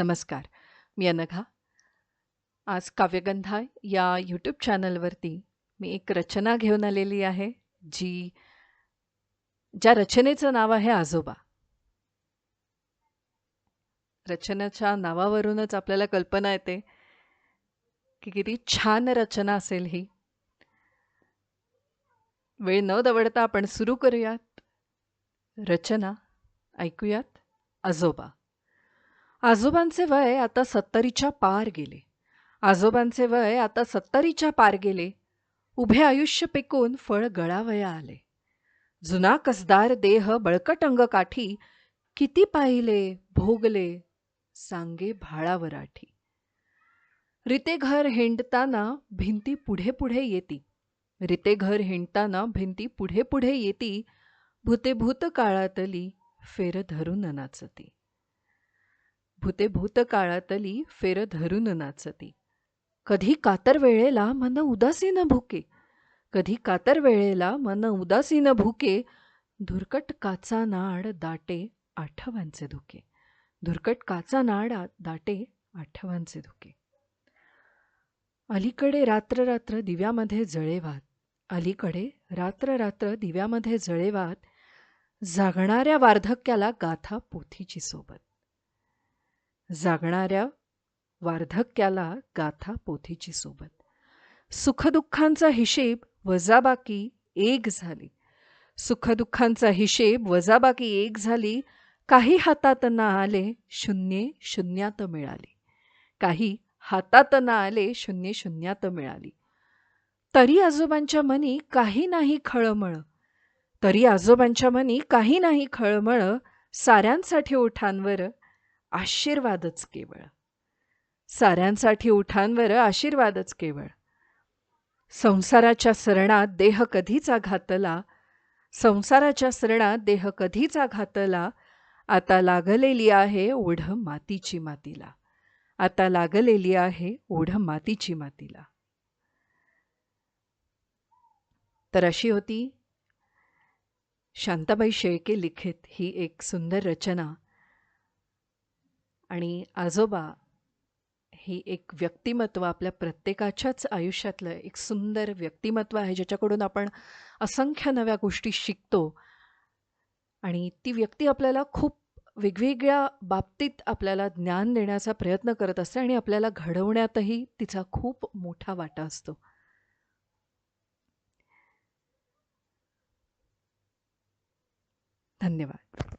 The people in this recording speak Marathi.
नमस्कार. मी अनघा. आज काव्यगंधा या यूट्यूब चॅनलवरती मी एक रचना घेऊन आलेली आहे जी ज्या रचनेचं नाव आहे आजोबा. रचनेच्या नावावरूनच आपल्याला कल्पना येते की किती छान रचना असेल ही. वेळ न दवडता आपण सुरू करूयात. रचना ऐकूयात आजोबा. आजोबांचे वय आता सत्तरीच्या पार गेले. आजोबांचे वय आता सत्तरीच्या पार गेले. उभे आयुष्य पिकून फळ गळावया आले. जुना कसदार देह बळकट अंग काठी किती पाहिले भोगले सांगे भाळावराठी. रिते घर हिंडताना भिंती पुढे पुढे येती. रिते घर हिंडताना भिंती पुढे पुढे येती. भूते भूत काळातली फेर धरून नाचती. भूते भूत काळातली फेर धरून नाचती. कधी कातर वेळेला मन उदासीन भुके. कधी कातर वेळेला मन उदासीन भुके. धुरकट काचा नाड दाटे आठवांचे धुके. धुरकट काचा नाड दाटे आठवांचे धुके. अलीकडे रात्र रात्र दिव्यामध्ये जळेवात. अलीकडे रात्र रात्र दिव्यामध्ये जळेवात. जागणाऱ्या वार्धक्याला गाथा पोथीची सोबत. जागणाऱ्या वार्धक्याला गाथा पोथीची सोबत. सुखदुःखांचा हिशेब वजाबाकी एक झाली. सुखदुःखांचा हिशेब वजाबाकी एक झाली. काही हातात ना आले शून्य शून्यात मिळाली. काही हातात ना आले शून्य शून्यात मिळाली. तरी आजोबांच्या मनी काही नाही खळमळ. तरी आजोबांच्या मनी काही नाही खळमळ. साऱ्यांसाठी ओठांवर आशीर्वादच केवळ. साऱ्यांसाठी उठांवर आशीर्वादच केवळ. संसाराच्या सरणात देह कधीचा घातला संसाराच्या सरणात देह कधीचा घातला आता लागलेली आहे ओढ मातीची मातीला. आता लागलेली आहे ओढ मातीची मातीला. तर अशी होती शांताबाई शेळके लिखित ही एक सुंदर रचना आणि आजोबा ही एक व्यक्तिमत्व आपल्या प्रत्येकाच्याच आयुष्यातलं एक सुंदर व्यक्तिमत्व आहे ज्याच्याकडून आपण असंख्य नव्या गोष्टी शिकतो. आणि ती व्यक्ती आपल्याला खूप वेगवेगळ्या बाबतीत आपल्याला ज्ञान देण्याचा प्रयत्न करत असते आणि आपल्याला घडवण्यातही तिचा खूप मोठा वाटा असतो. धन्यवाद.